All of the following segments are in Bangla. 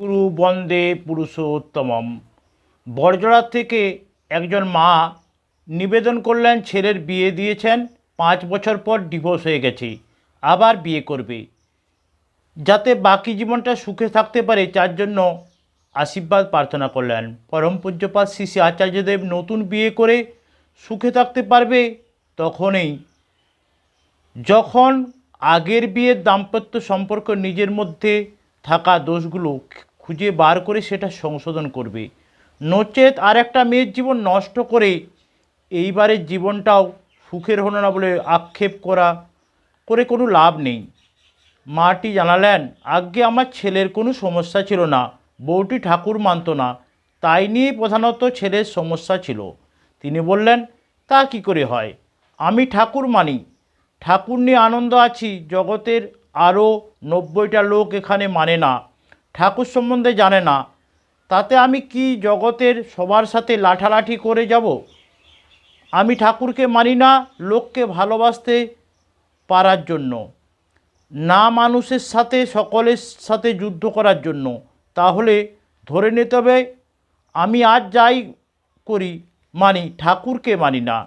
গুরু বন্দে পুরুষোত্তমম। বড়জোড়ার থেকে একজন মা নিবেদন করলেন, ছেলের বিয়ে দিয়েছেন, পাঁচ বছর পর ডিভোর্স হয়ে গেছে, আবার বিয়ে করবে। যাতে বাকি জীবনটা সুখে থাকতে পারে, তার জন্য আশীর্বাদ প্রার্থনা করলেন। পরম পূজ্যপাত শ্রী শ্রী আচার্যদেব নতুন বিয়ে করে সুখে থাকতে পারবে, তখনই যখন আগের বিয়ের দাম্পত্য সম্পর্ক নিজের মধ্যে থাকা দোষগুলো খুঁজে বার করে সেটা সংশোধন করবে। নচেত আর একটা মেয়ের জীবন নষ্ট করে এইবারের জীবনটাও সুখের হলো না বলে আক্ষেপ করা, করে কোনো লাভ নেই। মাটি জানালেন আগে আমার ছেলের কোনো সমস্যা ছিল না, বউটি ঠাকুর মানত না, তাই নিয়ে প্রধানত ছেলের সমস্যা ছিল। তিনি বললেন, তা কি করে হয়? আমি ঠাকুর মানি, ঠাকুর নিয়ে আনন্দ আছি, জগতের আরও নব্বইটা লোক এখানে মানে না ঠাকুর সম্বন্ধে জানে না, তাতে আমি কি জগতের সবার সাথে লাঠালাঠি করে যাব? আমি ঠাকুরকে মানি না, লোককে ভালোবাসতে পারার জন্য। না মানুষের সাথে, সকলের সাথে যুদ্ধ করার জন্য। তাহলে ধরে নিতে হবে, আমি আজ যাই করি, মানি, ঠাকুরকে মানি না।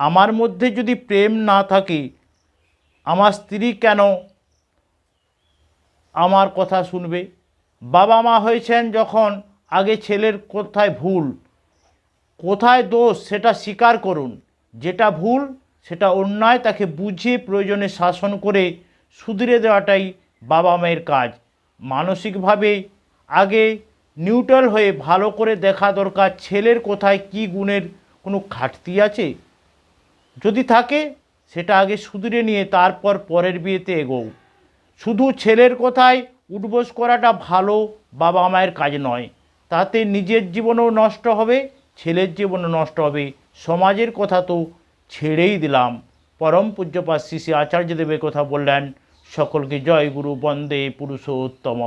আমার মধ্যে যদি প্রেম না থাকে, আমার স্ত্রী কেন আমার কথা শুনবে? বাবা মা হয়েছেন যখন আগে ছেলের কোথায় ভুল, কোথায় দোষ সেটা স্বীকার করুন। যেটা ভুল, সেটা অন্যায় তাকে বুঝিয়ে প্রয়োজনে শাসন করে সুধরে দেওয়াটাই বাবা মায়ের কাজ। মানসিকভাবে আগে নিউট্রাল হয়ে ভালো করে দেখা দরকার ছেলের কোথায় কি গুণের কোনো ঘাটতি আছে। যদি থাকে, সেটা আগে সুধরে নিয়ে তারপর পরের বিয়েতে এগোও। শুধু ছেলের কথায় উঠবোস করাটা ভালো বাবা মায়ের কাজ নয়। তাতে নিজের জীবনও নষ্ট হবে, ছেলের জীবনও নষ্ট হবে। সমাজের কথা তো ছেড়েই দিলাম। পরম পূজ্যপাত শ্রী শ্রী আচার্যদেবের কথা বললেন। সকলকে জয় গুরু, বন্দে পুরুষোত্তম।